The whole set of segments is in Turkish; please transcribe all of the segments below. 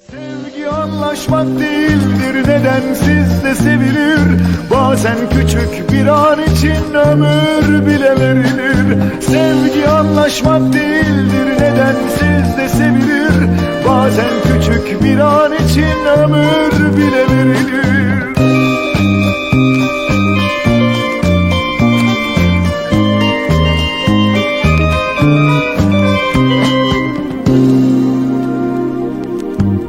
Sevgi anlaşmak değildir nedensiz de sevilir? Bazen küçük bir an için ömür bile verilir. Sevgi anlaşmak değildir nedensiz de sevilir? Bazen küçük bir an için ömür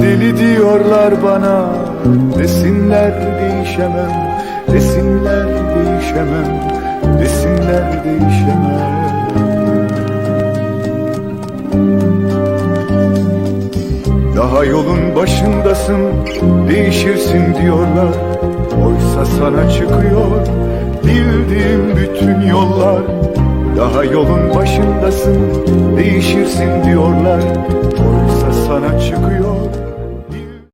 Deli diyorlar bana Desinler değişemem Desinler değişemem Desinler değişemem. Daha yolun başındasın Değişirsin diyorlar. Oysa sana çıkıyor Bildiğim bütün yollar. Daha yolun başındasın Değişirsin diyorlar